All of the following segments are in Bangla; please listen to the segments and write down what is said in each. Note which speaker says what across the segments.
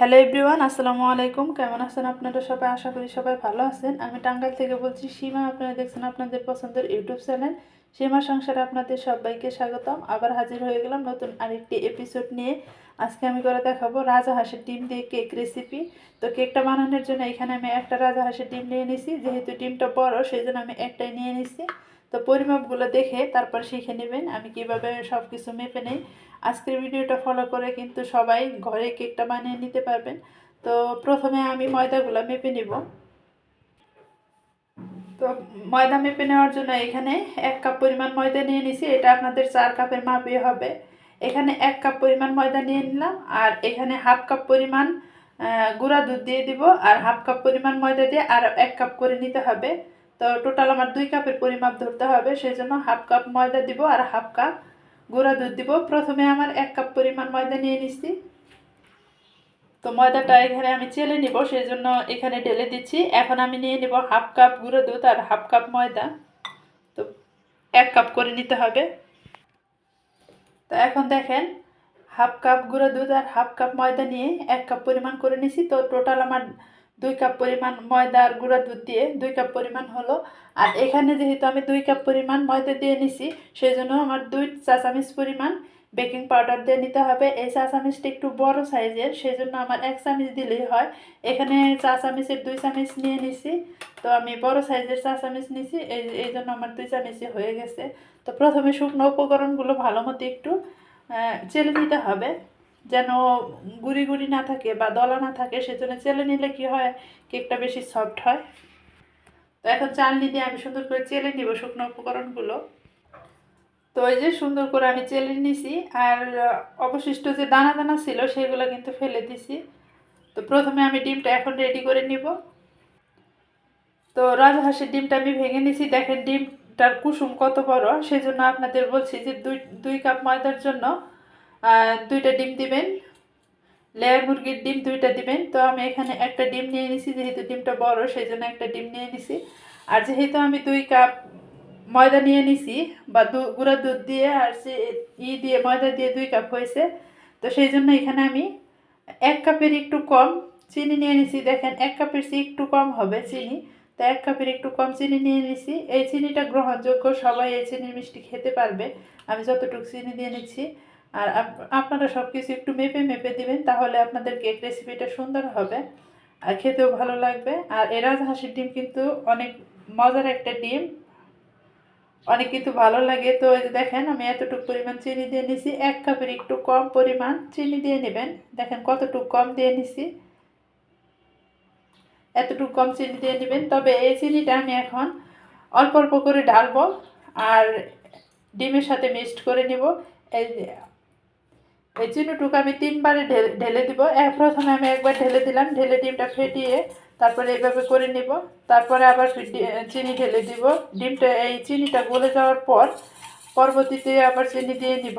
Speaker 1: হ্যালো এভরিওয়ান আসসালামু আলাইকুম। কেমন আছেন আপনারা সবাই? আশা করি সবাই ভালো আছেন। আমি টাঙ্গাইল থেকে বলছি, সীমা, আপনারা দেখছেন আপনাদের পছন্দের ইউটিউব চ্যানেল। সীমা সংসারে আপনাদের সবাইকে স্বাগতম। আবার হাজির হয়ে গেলাম নতুন আরেকটি এপিসোড নিয়ে। আজকে আমি করে দেখাবো রাজা হাঁসের ডিম দিয়ে কেক রেসিপি তো কেকটা বানানোর জন্য এখানে আমি একটা রাজা হাঁসের ডিম নিয়ে নিছি। যেহেতু ডিমটা বড়, সেই জন্য আমি একটাই নিয়ে নিছি। তো পরিমাপগুলো দেখে তারপর শিখে নেবেন। আমি কীভাবে সব কিছু মেপে নেই। আজকের ভিডিওটা ফলো করে কিন্তু সবাই ঘরে কেকটা বানিয়ে নিতে পারবেন। তো প্রথমে আমি ময়দাগুলো মেপে নিব। তো ময়দা মেপে নেওয়ার জন্য এখানে এক কাপ পরিমাণ ময়দা নিয়ে নিছি। এটা আপনাদের চার কাপের মাপে হবে। এখানে এক কাপ পরিমাণ ময়দা নিয়ে নিলাম আর এখানে হাফ কাপ পরিমাণ গুঁড়া দুধ দিয়ে দিব। আর হাফ কাপ পরিমাণ ময়দা দিয়ে আর এক কাপ করে নিতে হবে। তো টোটাল আমার দুই কাপের পরিমাপ ধরতে হবে সেই জন্য হাফ কাপ ময়দা দিব আর হাফ কাপ গুঁড়া দুধ দিব। প্রথমে আমার এক কাপ পরিমাণ ময়দা নিয়ে নিচ্ছি। তো ময়দাটা এখানে আমি চেলে নিব সেই জন্য এখানে ঢেলে দিচ্ছি। এখন আমি নিয়ে নিব হাফ কাপ গুঁড়ো দুধ আর হাফ কাপ ময়দা। তো এক কাপ করে নিতে হবে। তো এখন দেখেন হাফ কাপ গুঁড়ো দুধ আর হাফ কাপ ময়দা নিয়ে এক কাপ পরিমাণ করে নিছি। তো টোটাল আমার দুই কাপ পরিমাণ ময়দা আর গুঁড়া দুধ দিয়ে দুই কাপ পরিমাণ হলো। আর এখানে যেহেতু আমি দুই কাপ পরিমাণ ময়দা দিয়ে নিছি সেই জন্য আমার দুই চা চামচ পরিমাণ বেকিং পাউডার দিয়ে নিতে হবে। এই চা চামচটা একটু বড় সাইজের সেই জন্য আমার এক চামচ দিলেই হয়। এখানে চা চামচের দুই চামচ নিয়ে নিছি। তো আমি বড় সাইজের চা চামচ নিছি, এই এই জন্য আমার দুই চামচে হয়ে গেছে। তো প্রথমে শুকনো উপকরণগুলো ভালো মতো একটু চেলে নিতে হবে। যেন গুড়ি গুড়ি না থাকে বা দলা না থাকে, সেজন্য চেলে নিলে কি হয়? কেকটা বেশি সফট হয়। তো এখন চালনি দিয়ে আমি সুন্দর করে চেলে নিব শুকনো উপকরণগুলো। তো ওই যে সুন্দর করে আমি চেলে নিছি, আর অবশিষ্ট যে দানা দানা ছিল, সেগুলো কিন্তু ফেলে দিছি। তো প্রথমে আমি ডিমটা এখন রেডি করে নিব। তো রাজহাঁসের ডিমটা আমি ভেঙে নিছি। দেখেন ডিমটার কুসুম কত বড় সেই জন্য আপনাদের বলছি যে দুই দুই কাপ ময়দার জন্য দুইটা ডিম দিবেন। লেয়ার মুরগির ডিম দুইটা দিবেন। তো আমি এখানে একটা ডিম নিয়ে নিছি, যেহেতু ডিমটা বড় সেই জন্য একটা ডিম নিয়ে নিছি। আর যেহেতু আমি দুই কাপ ময়দা নিয়ে নিছি, বা গুঁড়া দুধ দিয়ে, আর সে ই দিয়ে, ময়দা দিয়ে দুই কাপ হয়েছে, তো সেই জন্য এখানে আমি এক কাপের একটু কম চিনি নিয়ে নিছি। দেখেন, এক কাপের চেয়ে একটু কম হবে চিনি। তো এক কাপের একটু কম চিনি নিয়ে নিছি। এই চিনিটা গ্রহণযোগ্য, সবাই এই চিনির মিষ্টি খেতে পারবে। আমি যতটুকু চিনি দিয়ে নিচ্ছি। আর আপ- আপনারা সব কিছু একটু মেপে মেপে দিবেন, তাহলে আপনাদের কেক রেসিপিটা সুন্দর হবে। আর খেতেও ভালো লাগবে। আর এরা হাসির ডিম কিন্তু অনেক মজার একটা ডিম। অনেক কিন্তু ভালো লাগে। তো দেখেন, আমি এতটুকু পরিমাণ চিনি দিয়ে নিছি। এক কাপের একটু কম পরিমাণ চিনি দিয়ে নেবেন। দেখেন কতটুকু কম দিয়ে নিছি। এতটুকু কম চিনি দিয়ে নেবেন। তবে এই চিনিটা আমি এখন অল্প অল্প করে ঢালবো। আর ডিমের সাথে মিক্সড করে নেব। এই এই চিনিটুকু আমি তিনবারে ঢেলে দিব। এক প্রথমে আমি একবার ঢেলে দিলাম। ঢেলে ডিমটা ফেটিয়ে তারপরে এইভাবে করে নিব। তারপরে আবার চিনি ঢেলে দিব। ডিমটা, এই চিনিটা গলে যাওয়ার পর পরবর্তীতে আবার চিনি দিয়ে নিব।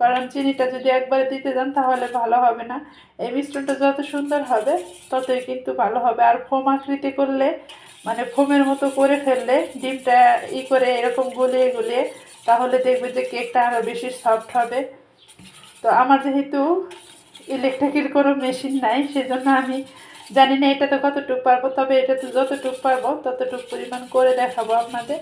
Speaker 1: কারণ চিনিটা যদি একবারে দিতে যান তাহলে ভালো হবে না। এই মিশ্রণটা যত সুন্দর হবে, ততই কিন্তু ভালো হবে। আর ফোম আকৃতি করলে মানে ফোমের মতো করে ফেললে ডিমটা ই করে এরকম গলিয়ে গলিয়ে তাহলে দেখবে যে কেকটা আরও বেশি সফট হবে। তো আমার যেহেতু ইলেকট্রিকের কোনো মেশিন নাই, সেজন্য আমি জানি না এটাতে কতটুকু পারব, তবে এটাতে যতটুকু পারব, ততটুকু পরিমাণ করে দেখাবো আপনাদের।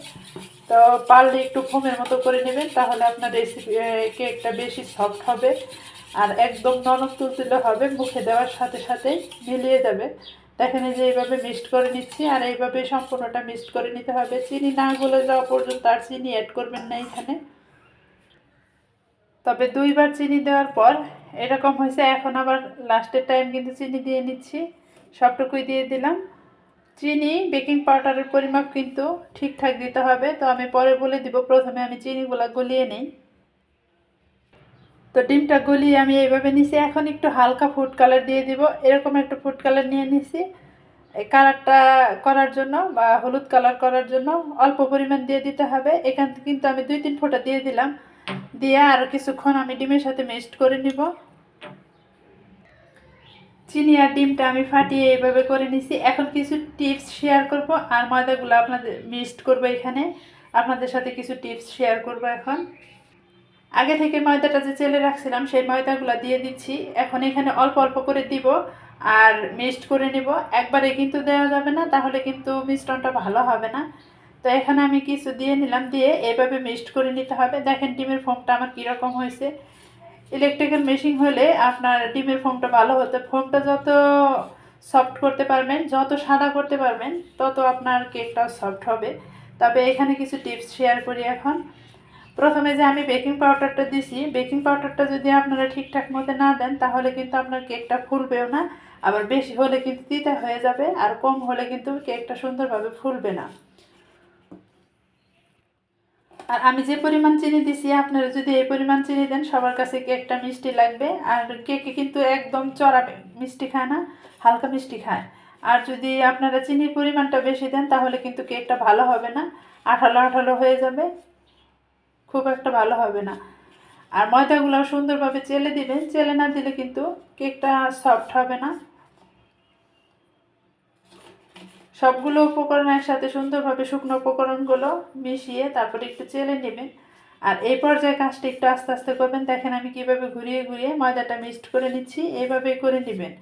Speaker 1: তো পারলে একটু ফোমের মতো করে নেবেন, তাহলে আপনার রেসিপি কেকটা বেশি সফট হবে আর একদম নরম তুলতুলে হবে, মুখে দেওয়ার সাথে সাথে মিলিয়ে যাবে। দেখেন যে এইভাবে মিক্সড করে নিচ্ছি, আর এইভাবে সম্পূর্ণটা মিক্সড করে নিতে হবে। চিনি না গলে যাওয়া পর্যন্ত আর চিনি অ্যাড করবেন না এখানে। তবে দুইবার চিনি দেওয়ার পর এরকম হয়েছে, এখন আবার লাস্টের টাইম কিন্তু চিনি দিয়ে নিচ্ছি। সবটুকুই দিয়ে দিলাম। চিনি বেকিং পাউডারের পরিমাপ কিন্তু ঠিকঠাক দিতে হবে। তো আমি পরে বলে দিব, প্রথমে আমি চিনিগুলো গলিয়ে নিই। তো ডিমটা গলিয়ে আমি এইভাবে নিছি। এখন একটু হালকা ফুড কালার দিয়ে দিব। এরকম একটা ফুড কালার নিয়ে নিছি। এই কালারটা করার জন্য বা হলুদ কালার করার জন্য অল্প পরিমাণ দিয়ে দিতে হবে। এখান থেকে কিন্তু আমি দুই তিন ফোঁটা দিয়ে দিলাম। দিয়ে আর কিছুক্ষণ আমি ডিমের সাথে মিক্সড করে নিব। চিনি আর ডিমটা আমি ফাটিয়ে এইভাবে করে নিছি। এখন কিছু টিপস শেয়ার করব আর ময়দাগুলো আপনাদের মিক্সড করব এখানে। আপনাদের সাথে কিছু টিপস শেয়ার করব এখন। আগে থেকে ময়দাটা যে চেলে রাখছিলাম, সেই ময়দাগুলো দিয়ে দিচ্ছি। এখন এখানে অল্প অল্প করে দিব আর মিক্সড করে নিব। একবারে কিন্তু দেওয়া যাবে না, তাহলে কিন্তু মিশ্রণটা ভালো হবে না। তো এখানে আমি কিছু দিয়ে নিলাম, দিয়ে এভাবে মিক্সড করে নিতে হবে। দেখেন ডিমের ফোমটা আমার কীরকম হয়েছে। ইলেকট্রিক্যাল মেশিন হলে আপনার ডিমের ফোমটা ভালো হতো। ফোমটা যত সফট করতে পারবেন, যত সাদা করতে পারবেন, তত আপনার কেকটাও সফট হবে। তবে এখানে কিছু টিপস শেয়ার করি এখন। প্রথমে যে আমি বেকিং পাউডারটা দিছি বেকিং পাউডারটা যদি আপনারা ঠিকঠাক মতো না দেন, তাহলে কিন্তু আপনার কেকটা ফুলবেও না। আবার বেশি হলে কিন্তু তিতা হয়ে যাবে, আর কম হলে কিন্তু কেকটা সুন্দরভাবে ফুলবে না। আর আমি যে পরিমাণ চিনি দিছি, আপনারা যদি এই পরিমাণ চিনি দেন, সবার কাছে কেকটা মিষ্টি লাগবে। আর কেকে কিন্তু একদম চড়া মিষ্টি খায় না, হালকা মিষ্টি খায়। আর যদি আপনারা চিনির পরিমাণটা বেশি দেন, তাহলে কিন্তু কেকটা ভালো হবে না, আঠালো আঠালো হয়ে যাবে, খুব একটা ভালো হবে না। আর ময়দাগুলো সুন্দরভাবে চেলে দিবেন, চেলে না দিলে কিন্তু কেকটা সফট হবে না। সবগুলো উপকরণ একসাথে সুন্দরভাবে শুকনো উপকরণগুলো মিশিয়ে তারপরে একটু চেলে নেবেন। আর এই পর্যায়ে কাজটা একটু আস্তে আস্তে করবেন। দেখেন আমি কীভাবে ঘুরিয়ে ঘুরিয়ে ময়দাটা মিক্সড করে নিচ্ছি, এইভাবেই করে নেবেন।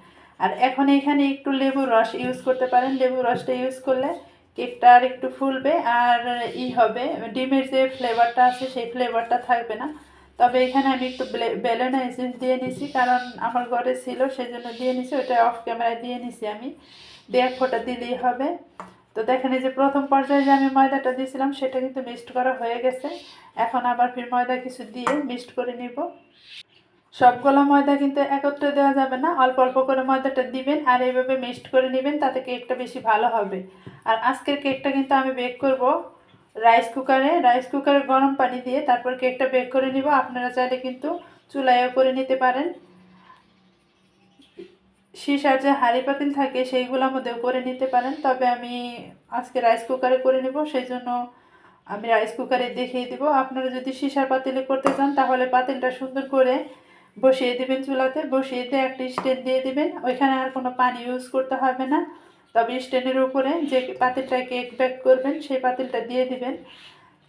Speaker 1: আর এখন এখানে একটু লেবুর রস ইউজ করতে পারেন। লেবুর রসটা ইউজ করলে কেকটা আর একটু ফুলবে আর ই হবে। ডিমের যে ফ্লেভারটা আছে সেই ফ্লেভারটা থাকবে না। তবে এখানে আমি একটু বেলেনা এসেন্স দিয়ে নিছি, কারণ আমার ঘরে ছিল সেই জন্য দিয়ে নিছি। ওটা অফ ক্যামেরায় দিয়ে নিছি আমি। দেড় ফোঁটা দিলেই হবে। তো দেখেন এই যে প্রথম পর্যায়ে যে আমি ময়দাটা দিয়েছিলাম, সেটা কিন্তু মিক্সড করা হয়ে গেছে। এখন আবার ফির ময়দা কিছু দিয়ে মিক্সড করে নিব। সবগুলো ময়দা কিন্তু একত্রে দেওয়া যাবে না। অল্প অল্প করে ময়দাটা দিবেন আর এইভাবে মিক্সড করে নেবেন, তাতে কেকটা বেশি ভালো হবে। আর আজকের কেকটা কিন্তু আমি বেক করব রাইস কুকারে রাইস কুকারে গরম পানি দিয়ে তারপর কেকটা বেক করে নিব। আপনারা চাইলে কিন্তু চুলায়ও করে নিতে পারেন। সিসার যে হাঁড়ি পাতিল থাকে, সেইগুলোর মধ্যেও করে নিতে পারেন। তবে আমি আজকে রাইস কুকারে করে নেব, সেই জন্য আমি রাইস কুকারে দেখিয়ে দিব। আপনারা যদি সিসার পাতিলে করতে চান, তাহলে পাতিলটা সুন্দর করে বসিয়ে দিবেন চুলাতে। বসিয়ে দিয়ে একটা স্ট্যান্ড দিয়ে দিবেন। ওইখানে আর কোনো পানি ইউজ করতে হবে না। তবে স্ট্যান্ডের উপরে যে পাতিলটা কেক ব্যাক করবেন, সেই পাতিলটা দিয়ে দিবেন।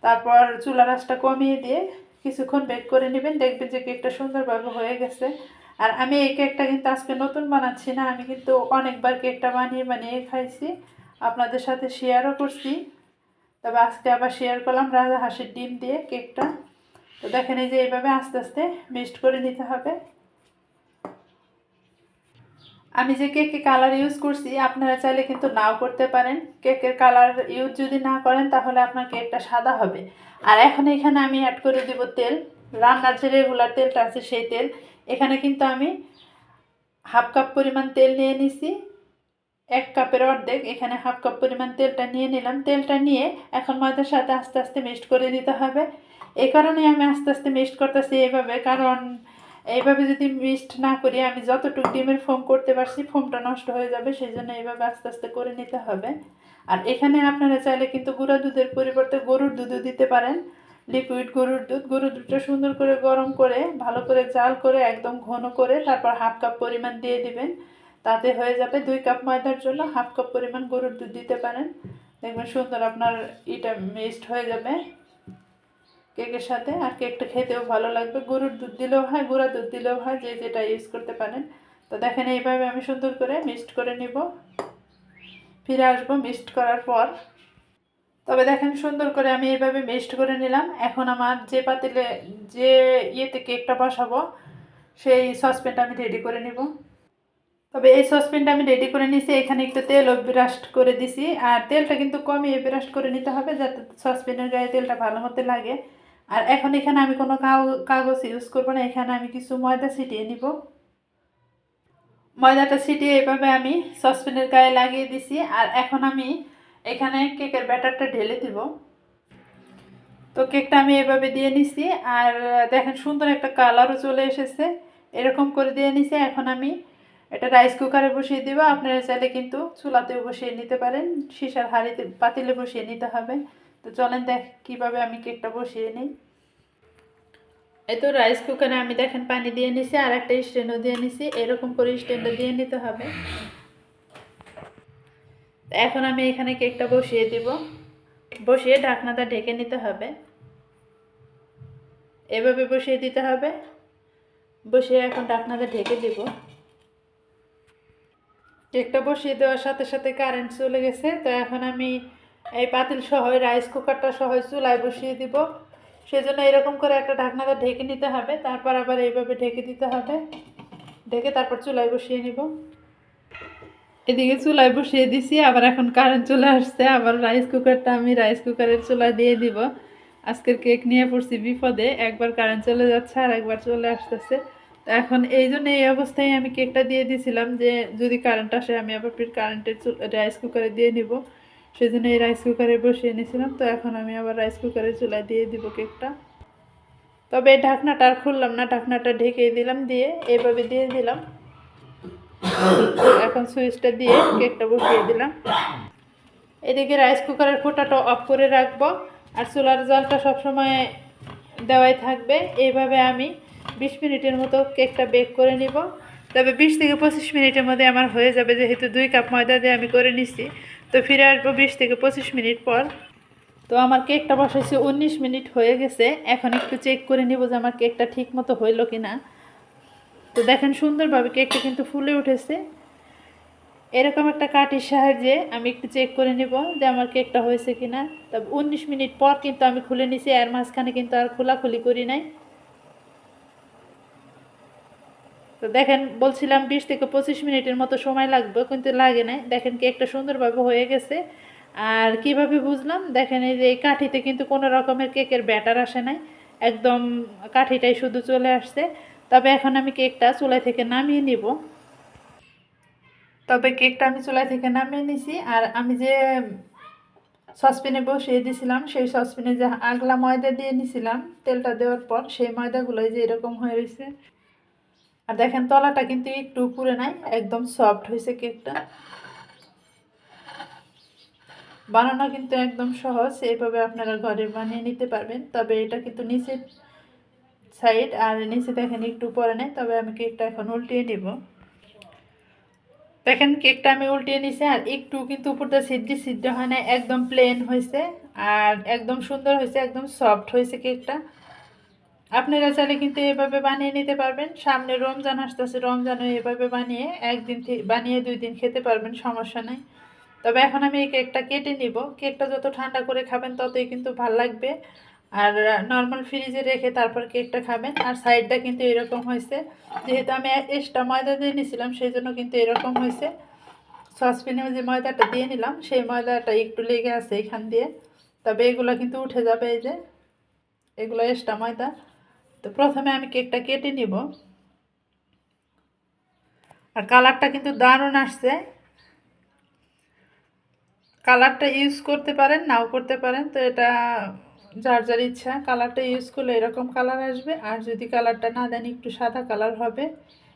Speaker 1: তারপর চুলা রাসটা কমিয়ে দিয়ে কিছুক্ষণ বেক করে নেবেন। দেখবেন যে কেকটা সুন্দরভাবে হয়ে গেছে। আর আমি এই কেকটা কিন্তু আজকে নতুন বানাচ্ছি না, আমি কিন্তু অনেকবার কেকটা বানিয়ে বানিয়ে খাইছি। আপনাদের সাথে শেয়ারও করছি। তবে আজকে আবার শেয়ার করলাম রাজা হাঁসের ডিম দিয়ে কেকটা। তো দেখেন এই যে এইভাবে আস্তে আস্তে মিক্সড করে নিতে হবে। আমি যে কেকে কালার ইউজ করছি, আপনারা চাইলে কিন্তু নাও করতে পারেন। কেকের কালার ইউজ যদি না করেন, তাহলে আপনার কেকটা সাদা হবে। আর এখন এখানে আমি অ্যাড করে দেব তেল। রান্নার যে রেগুলার তেলটা আছে, সেই তেল। এখানে কিন্তু আমি হাফ কাপ পরিমাণ তেল নিয়ে নিছি, এক কাপের অর্ধেক। এখানে হাফ কাপ পরিমাণ তেলটা নিয়ে নিলাম। তেলটা নিয়ে এখন ময়দার সাথে আস্তে আস্তে মিক্সড করে দিতে হবে। এ কারণে আমি আস্তে আস্তে মিক্সড করতেছি এইভাবে, কারণ এইভাবে যদি মিক্সড না করি, আমি যতটুকু ডিমের ফোম করতে পারছি, ফোমটা নষ্ট হয়ে যাবে সেই জন্য এইভাবে আস্তে আস্তে করে নিতে হবে। আর এখানে আপনারা চাইলে কিন্তু গুঁড়া দুধের পরিবর্তে গরুর দুধও দিতে পারেন। লিকুইড গরুর দুধ, গরুর দুধটা সুন্দর করে গরম করে, ভালো করে জাল করে, একদম ঘন করে, তারপর হাফ কাপ পরিমাণ দিয়ে দিবেন। তাতে হয়ে যাবে দুই কাপ ময়দার জন্য হাফ কাপ পরিমাণ গরুর দুধ দিতে পারেন। দেখবেন সুন্দর আপনার ইটা মিক্সড হয়ে যাবে কেকের সাথে। আর কেকটা খেতেও ভালো লাগবে। গরুর দুধ দিলেও হয়, গুঁড়া দুধ দিলেও হয়, যে যেটা ইউজ করতে পারেন। তো দেখেন এইভাবে আমি সুন্দর করে মিক্সড করে নিব। ফিরে আসব মিক্সড করার পর। তবে দেখেন সুন্দর করে আমি এইভাবে মেস্ট করে নিলাম। এখন আমার যে পাতিলে, যে ইয়েতে কেকটা বসাবো, সেই সসপ্যানটা আমি রেডি করে নিব। তবে এই সসপ্যানটা আমি রেডি করে নিছি এখানে একটু তেল ব্রাস্ট করে দিছি। আর তেলটা কিন্তু কমই ব্রাস্ট করে নিতে হবে, যাতে সসপ্যানের গায়ে তেলটা ভালো মতো লাগে। আর এখন এখানে আমি কোনো কাগজ ইউজ করব না, এখানে আমি কিছু ময়দা ছিটিয়ে নিব। ময়দাটা ছিটিয়ে এভাবে আমি সসপ্যানের গায়ে লাগিয়ে দিছি। আর এখন আমি এখানে কেকের ব্যাটারটা ঢেলে দিব। তো কেকটা আমি এভাবে দিয়ে নিছি, আর দেখেন সুন্দর একটা কালারও চলে এসেছে। এরকম করে দিয়ে নিছি, এখন আমি এটা রাইস কুকারে বসিয়ে দিব। আপনারা চাইলে কিন্তু চুলাতেও বসিয়ে নিতে পারেন, সিসার হাঁড়িতে পাতিলে বসিয়ে নিতে হবে। তো চলেন দেখ কীভাবে আমি কেকটা বসিয়ে নিই। তো রাইস কুকারে আমি দেখেন পানি দিয়ে নিছি, আর একটা স্ট্যান্ডও দিয়ে নিছি। এরকম করে স্ট্যান্ডও দিয়ে নিতে হবে। এখন আমি এখানে কেকটা বসিয়ে দিব। বসিয়ে ঢাকনাটা ঢেকে নিতে হবে। এভাবে বসিয়ে দিতে হবে। বসিয়ে এখন ঢাকনাটা ঢেকে দিব। কেকটা বসিয়ে দেওয়ার সাথে সাথে কারেন্ট চলে গেছে। তো এখন আমি এই পাতিল সহ রাইস কুকারটা সহ চুলায় বসিয়ে দিব। সেজন্য এরকম করে একটা ঢাকনাতে ঢেকে নিতে হবে। তারপর আবার এইভাবে ঢেকে দিতে হবে। ঢেকে তারপর চুলায় বসিয়ে নিব। এদিকে চুলায় বসিয়ে দিছি, আবার এখন কারেন্ট চলে আসছে, আবার রাইস কুকারটা আমি রাইস কুকারের চুলায় দিয়ে দিব। আজকের কেক নিয়ে পড়ছি বিপদে, একবার কারেন্ট চলে যাচ্ছে আর একবার চলে আসতেছে। তো এখন এই জন্য এই অবস্থায় আমি কেকটা দিয়ে দিয়েছিলাম যে, যদি কারেন্ট আসে আমি আবার ফির কারেন্টের রাইস কুকারে দিয়ে নিব। সেই জন্য এই রাইস কুকারে বসিয়ে নিয়েছিলাম তো এখন আমি আবার রাইস কুকারের চুলায় দিয়ে দিব কেকটা তবে ঢাকনাটা আর খুললাম না, ঢাকনাটা ঢেকে দিলাম, দিয়ে এইভাবে দিয়ে দিলাম। এখন সুইচটা দিয়ে কেকটা বসিয়ে দিলাম। এদিকে রাইস কুকারের ফোটাটা অফ করে রাখব। আর চুলার জলটা সবসময় দেওয়াই থাকবে। এইভাবে আমি বিশ মিনিটের মতো কেকটা বেক করে নিব। তবে বিশ থেকে পঁচিশ মিনিটের মধ্যে আমার হয়ে যাবে, যেহেতু দুই কাপ ময়দা দিয়ে আমি করে নিছি। তো ফিরে আসব বিশ থেকে পঁচিশ মিনিট পর। তো আমার কেকটা বসাইছি উনিশ মিনিট হয়ে গেছে। এখন একটু চেক করে নিব যে আমার কেকটা ঠিক মতো হইল কি না তো দেখেন সুন্দরভাবে কেকটা কিন্তু ফুলে উঠেছে। এরকম একটা কাঠির সাহায্যে আমি একটু চেক করে নিব যে আমার কেকটা হয়েছে কি না তবে উনিশ মিনিট পর কিন্তু আমি খুলে নিছি, এর মাঝখানে কিন্তু আর খোলাখুলি করি নাই। তো দেখেন, বলছিলাম বিশ থেকে পঁচিশ মিনিটের মতো সময় লাগবে, কিন্তু লাগে নাই। দেখেন কেকটা সুন্দরভাবে হয়ে গেছে। আর কীভাবে বুঝলাম? দেখেন এই যে এই কাঠিতে কিন্তু কোনো রকমের কেকের ব্যাটার আসে নাই। একদম কাঠিটাই শুধু চলে আসছে। তবে এখন আমি কেকটা চুলাই থেকে নামিয়ে নিব। তবে কেকটা আমি চুলাই থেকে নামিয়ে নিছি, আর আমি যে সসপ্যানে বসিয়ে দিয়েছিলাম সেই সসপ্যানে যে আগলা ময়দা দিয়ে নিছিলাম, তেলটা দেওয়ার পর সেই ময়দাগুলোই যে এরকম হয়ে রয়েছে। আর দেখেন তলাটা কিন্তু একটু পুরে নাই, একদম সফট হয়েছে কেকটা। বানানো কিন্তু একদম সহজ, এইভাবে আপনারা ঘরে বানিয়ে নিতে পারবেন, তবে এটা কিন্তু নিচে সাইড আর নিচে দেখেন একটু পরে নেই, তবে আমি কেকটা এখন উল্টিয়ে নিব দেখেন কেকটা আমি উল্টিয়ে নিছি আর একটু কিন্তু উপরটা সিদ্ধি সিদ্ধ হয় না একদম প্লেন হয়েছে আর একদম সুন্দর হয়েছে, একদম সফট হয়েছে কেকটা। আপনারা চাইলে কিন্তু এভাবে বানিয়ে নিতে পারবেন। সামনে রমজান আসতেছে, রমজানে এভাবে বানিয়ে একদিন বানিয়ে দুই দিন খেতে পারবেন, সমস্যা নেই। তবে এখন আমি এই কেকটা কেটে নিব। কেকটা যত ঠান্ডা করে খাবেন, ততই কিন্তু ভালো লাগবে। আর নর্মাল ফ্রিজে রেখে তারপর কেকটা খাবেন। আর সাইডটা কিন্তু এরকম হয়েছে। যেহেতু আমি এক্সট্রা ময়দা দিয়ে নিয়েছিলাম, সেই জন্য কিন্তু এরকম হয়েছে। সসপ্যানে যে ময়দাটা দিয়ে নিলাম, সেই ময়দাটা একটু লেগে আছে এখান দিয়ে। তবে এগুলো কিন্তু উঠে যাবে এই যে, এগুলো এক্সট্রা ময়দা। তো প্রথমে আমি কেকটা কেটে নিব। আর কালারটা কিন্তু দারুণ আসছে। কালারটা ইউজ করতে পারেন, নাও করতে পারেন। তো এটা যার যার ইচ্ছা কালারটা ইউজ করলে এরকম কালার আসবে। আর যদি কালারটা না দেন, একটু সাদা কালার হবে।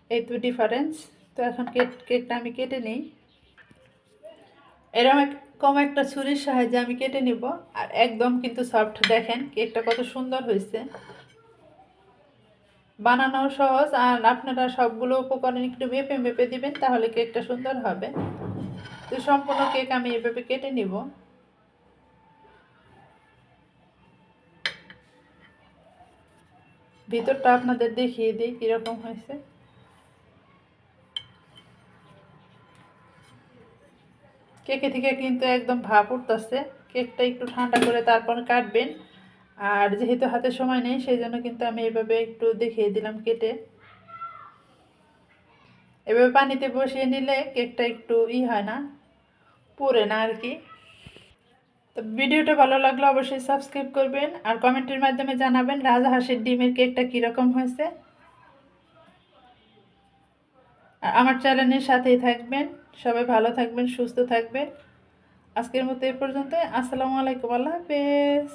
Speaker 1: এই তো ডিফারেন্স তো এখন কেক কেকটা আমি কেটে নিই। এরকম কম একটা ছুরির সাহায্যে আমি কেটে নিব। আর একদম কিন্তু সফট দেখেন কেকটা কত সুন্দর হয়েছে। বানানো সহজ। আর আপনারা সবগুলো উপকরণ একটু মেপে মেপে দিবেন, তাহলে কেকটা সুন্দর হবে। তো সম্পূর্ণ কেক আমি এভাবে কেটে নিব। ভিতরটা আপনাদের দেখিয়ে দিই কীরকম হয়েছে। কেকে থেকে কিন্তু একদম ভাপ উঠতেছে। কেকটা একটু ঠান্ডা করে তারপর কাটবেন। আর যেহেতু হাতে সময় নেই, সেই জন্য কিন্তু আমি এভাবে একটু দেখিয়ে দিলাম কেটে। এভাবে পানিতে বসিয়ে নিলে কেকটা একটু ই হয় না পুরে না আর কি। তো ভিডিওটা ভালো লাগলে অবশ্যই সাবস্ক্রাইব করবেন আর কমেন্টের মাধ্যমে জানাবেন রাজহাঁসের ডিমের কেকটা কীরকম হয়েছে। আর আমার চ্যানেলের সাথেই থাকবেন, সবাই ভালো থাকবেন, সুস্থ থাকবেন। আজকের মতো এ পর্যন্ত আসসালামু আলাইকুম, আল্লাহ হাফেজ।